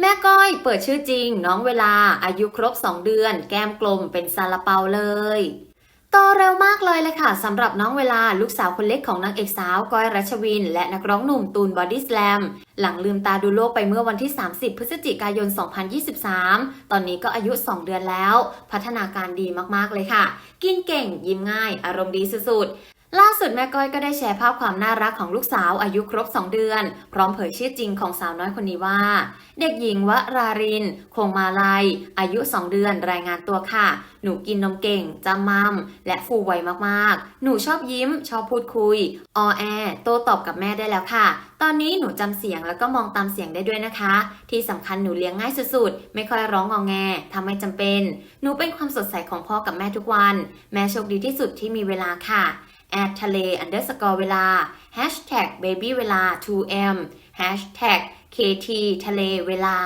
แม่ก้อยเปิดชื่อจริง น้องเวลาอายุครบ 2 เดือน แก้มกลมเป็นซาลาเปาเลยโตเร็วมากเลยเลยค่ะสำหรับน้องเวลาลูกสาวคนเล็กของนางเอกสาวก้อยรัชวิน และนักร้องหนุ่มตูนบอดี้สแลมหลังลืมตาดูโลกไปเมื่อวันที่ 30 พฤศจิกายน 2023 ตอนนี้ก็อายุ 2 เดือนแล้ว พัฒนาการดีมากๆเลยค่ะ กินเก่งยิ้มง่าย อารมณ์ดีสุดๆาสุดแม่ก้อยก็ได้แชร์ภาพความน่ารักของลูกสาวอายุครบ 2 เดือน พร้อมเผยชื่อจริงของสาวน้อยคนนี้ว่า เด็กหญิงวราริน คงมาลัย อายุ 2 เดือนรายงานตัวค่ะ หนูกินนมเก่งจำมัม และฟูไวมากๆ หนูชอบยิ้ม ชอบพูดคุย ออแอ โตตอบกับแม่ได้แล้วค่ะ ตอนนี้หนูจำเสียงแล้วก็มองตามเสียงได้ด้วยนะคะ ที่สำคัญหนูเลี้ยงง่ายสุดๆ ไม่ค่อยร้องงอแงทำไม่จำเป็น หนูเป็นความสดใสของพ่อกับแม่ทุกวัน แม่โชคดีที่สุดที่มีเวลาค่ะ at ทะเล underscore เวลา hashtag baby เวลา 2m hashtag kt ทะเลเวลา